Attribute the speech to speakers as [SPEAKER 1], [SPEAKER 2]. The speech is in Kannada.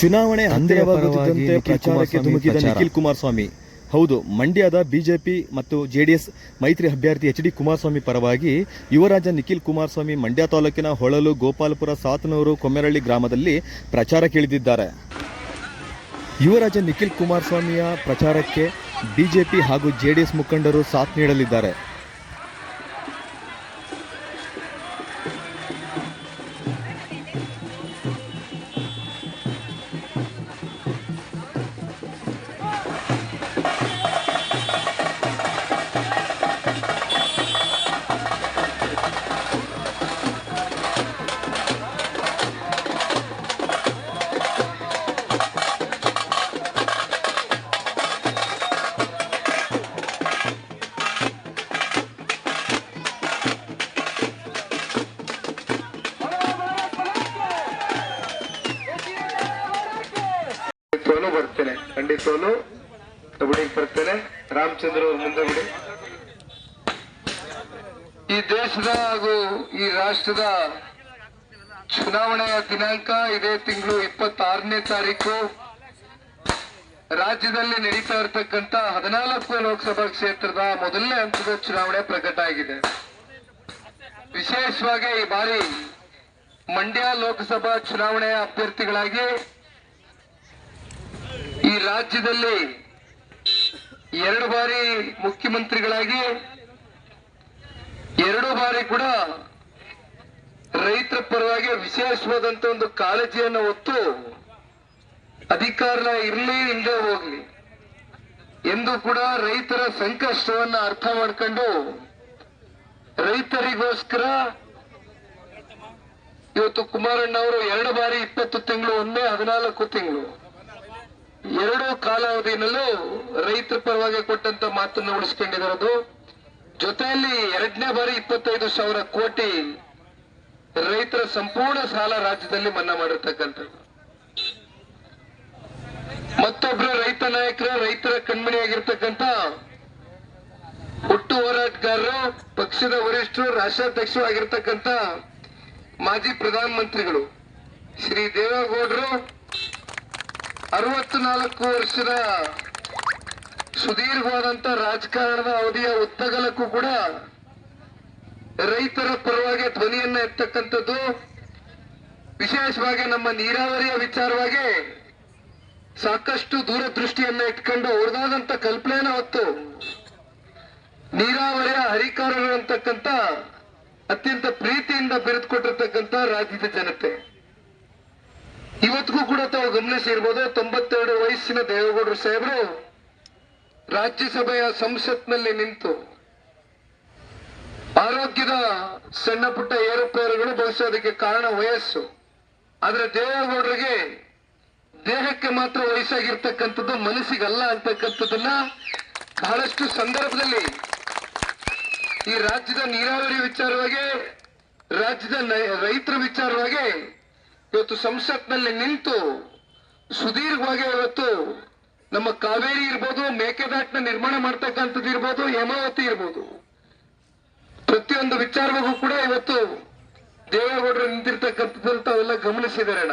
[SPEAKER 1] ಚುನಾವಣೆ ಹಂದಿರವಾಗುತ್ತಿದ್ದಂತೆ ಪ್ರಚಾರಕ್ಕೆ ಧುಮುಕಿದ ನಿಖಿಲ್ ಕುಮಾರಸ್ವಾಮಿ. ಹೌದು ಮಂಡ್ಯದ ಬಿಜೆಪಿ ಮತ್ತು ಜೆಡಿಎಸ್ ಮೈತ್ರಿ ಅಭ್ಯರ್ಥಿ ಎಚ್ ಡಿ ಕುಮಾರಸ್ವಾಮಿ ಪರವಾಗಿ ಯುವರಾಜ ನಿಖಿಲ್ ಕುಮಾರಸ್ವಾಮಿ ಮಂಡ್ಯ ತಾಲೂಕಿನ ಹೊಳಲು ಗೋಪಾಲಪುರ ಸಾತನೂರು ಕೊಮ್ಮೆರಳ್ಳಿ ಗ್ರಾಮದಲ್ಲಿ ಪ್ರಚಾರಕ್ಕಿಳಿದಿದ್ದಾರೆ ಯುವರಾಜ ನಿಖಿಲ್ ಕುಮಾರಸ್ವಾಮಿಯ ಪ್ರಚಾರಕ್ಕೆ ಬಿಜೆಪಿ ಹಾಗೂ ಜೆಡಿಎಸ್ ಮುಖಂಡರು ಸಾಥ್ ನೀಡಲಿದ್ದಾರೆ.
[SPEAKER 2] ಖಂಡಿತವಾಗ್ಲೂ ಬರ್ತೇನೆ. ಖಂಡಿತವಾಗ್ಲೂ ಕಬಡ್ಡಿಗೆ ಬರ್ತೇನೆ. ರಾಮಚಂದ್ರ ಅವ್ರ ಮುಂದೆ ಬಿಡಿ. ಈ ದೇಶದ ಹಾಗೂ ಈ ರಾಷ್ಟ್ರದ ಚುನಾವಣೆಯ ದಿನಾಂಕ ಇದೇ ತಿಂಗಳು ಇಪ್ಪತ್ತಾರನೇ ತಾರೀಕು. ರಾಜ್ಯದಲ್ಲಿ ನಡೀತಾ ಇರತಕ್ಕಂತ ಹದಿನಾಲ್ಕು ಲೋಕಸಭಾ ಕ್ಷೇತ್ರದ ಮೊದಲನೇ ಹಂತದ ಚುನಾವಣೆ ಪ್ರಕಟ ಆಗಿದೆ. ವಿಶೇಷವಾಗಿ ಈ ಬಾರಿ ಮಂಡ್ಯ ಲೋಕಸಭಾ ಚುನಾವಣೆಯ ಅಭ್ಯರ್ಥಿಗಳಾಗಿ ಈ ರಾಜ್ಯದಲ್ಲಿ ಎರಡು ಬಾರಿ ಮುಖ್ಯಮಂತ್ರಿಗಳಾಗಿ, ಎರಡು ಬಾರಿ ಕೂಡ ರೈತರ ಪರವಾಗಿ ವಿಶೇಷವಾದಂತ ಒಂದು ಕಾಳಜಿಯನ್ನು ಹೊತ್ತು ಅಧಿಕಾರ ಇರಲಿ ಇಲ್ಲದೆ ಹೋಗ್ಲಿ ಎಂದು ಕೂಡ ರೈತರ ಸಂಕಷ್ಟವನ್ನ ಅರ್ಥ ಮಾಡ್ಕೊಂಡು ರೈತರಿಗೋಸ್ಕರ ಇವತ್ತು ಕುಮಾರಣ್ಣ ಅವರು ಎರಡು ಬಾರಿ ಇಪ್ಪತ್ತು ತಿಂಗಳು, ಒಂದೇ ಹದಿನಾಲ್ಕು ತಿಂಗಳು ಎರಡು ಕಾಲಾವಧಿನಲ್ಲೂ ರೈತರ ಪರವಾಗಿ ಕೊಟ್ಟಂತ ಮಾತನ್ನು ಉಳಿಸ್ಕೊಂಡಿರೋದು ಜೊತೆಯಲ್ಲಿ ಎರಡನೇ ಬಾರಿ ಇಪ್ಪತ್ತೈದು ಸಾವಿರ ಕೋಟಿ ರೈತರ ಸಂಪೂರ್ಣ ಸಾಲ ರಾಜ್ಯದಲ್ಲಿ ಮನ್ನಾ ಮಾಡಿರ್ತಕ್ಕಂಥದ್ದು. ಮತ್ತೊಬ್ರು ರೈತ ನಾಯಕರು, ರೈತರ ಕಣ್ಮಣಿಯಾಗಿರ್ತಕ್ಕಂಥ ಹುಟ್ಟು ಹೋರಾಟಗಾರರು, ಪಕ್ಷದ ವರಿಷ್ಠರು, ರಾಷ್ಟ್ರಾಧ್ಯಕ್ಷರು ಆಗಿರ್ತಕ್ಕಂಥ ಮಾಜಿ ಪ್ರಧಾನಮಂತ್ರಿಗಳು ಶ್ರೀ ದೇವೇಗೌಡರು ಅರವತ್ನಾಲ್ಕು ವರ್ಷದ ಸುದೀರ್ಘವಾದಂತ ರಾಜಕಾರಣದ ಅವಧಿಯ ಉತ್ತಗಲಕ್ಕೂ ಕೂಡ ರೈತರ ಪರವಾಗಿ ಧ್ವನಿಯನ್ನ ಎತ್ತಕ್ಕಂಥದ್ದು, ವಿಶೇಷವಾಗಿ ನಮ್ಮ ನೀರಾವರಿಯ ವಿಚಾರವಾಗಿ ಸಾಕಷ್ಟು ದೂರದೃಷ್ಟಿಯನ್ನ ಇಟ್ಕೊಂಡು ಅವ್ರದಾದಂತ ಕಲ್ಪನೆನ ಹೊತ್ತು ನೀರಾವರಿಯ ಹರಿಕಾರರು ಅಂತಕ್ಕಂಥ ಅತ್ಯಂತ ಪ್ರೀತಿಯಿಂದ ಬೆರೆದುಕೊಟ್ಟಿರ್ತಕ್ಕಂಥ ರಾಜ್ಯದ ಜನತೆ. ಇವತ್ತಿಗೂ ಕೂಡ ತಾವು ಗಮನಿಸಿರ್ಬೋದು, ತೊಂಬತ್ತೆರಡು ವಯಸ್ಸಿನ ದೇವೇಗೌಡರು ಸಾಹೇಬರು ರಾಜ್ಯಸಭೆಯ ಸಂಸತ್ನಲ್ಲಿ ನಿಂತು ಆರೋಗ್ಯದ ಸಣ್ಣ ಪುಟ್ಟ ಏರುಪೇರುಗಳು ಬಹುಶಃ ಅದಕ್ಕೆ ಕಾರಣ ವಯಸ್ಸು. ಆದ್ರೆ ದೇವೇಗೌಡರಿಗೆ ದೇಹಕ್ಕೆ ಮಾತ್ರ ವಯಸ್ಸಾಗಿರ್ತಕ್ಕಂಥದ್ದು, ಮನಸ್ಸಿಗಲ್ಲ ಅಂತಕ್ಕಂಥದ್ದನ್ನ ಬಹಳಷ್ಟು ಸಂದರ್ಭದಲ್ಲಿ ಈ ರಾಜ್ಯದ ನೀರಾವರಿ ವಿಚಾರವಾಗಿ, ರಾಜ್ಯದ ರೈತರ ವಿಚಾರವಾಗಿ ಇವತ್ತು ಸಂಸತ್ನಲ್ಲಿ ನಿಂತು ಸುದೀರ್ಘವಾಗಿ ಇವತ್ತು ನಮ್ಮ ಕಾವೇರಿ ಇರ್ಬೋದು, ಮೇಕೆದಾಟ್ನ ನಿರ್ಮಾಣ ಮಾಡ್ತಕ್ಕಂಥದ್ದು ಇರ್ಬೋದು, ಹೇಮಾವತಿ ಇರ್ಬೋದು. ಪ್ರತಿಯೊಂದು ವಿಚಾರವಾಗೂ ಕೂಡ ಇವತ್ತು ದೇವೇಗೌಡರು ನಿಂತಿರ್ತಕ್ಕಂಥದ್ದು ತಾವೆಲ್ಲ ಗಮನಿಸಿದಾರಣ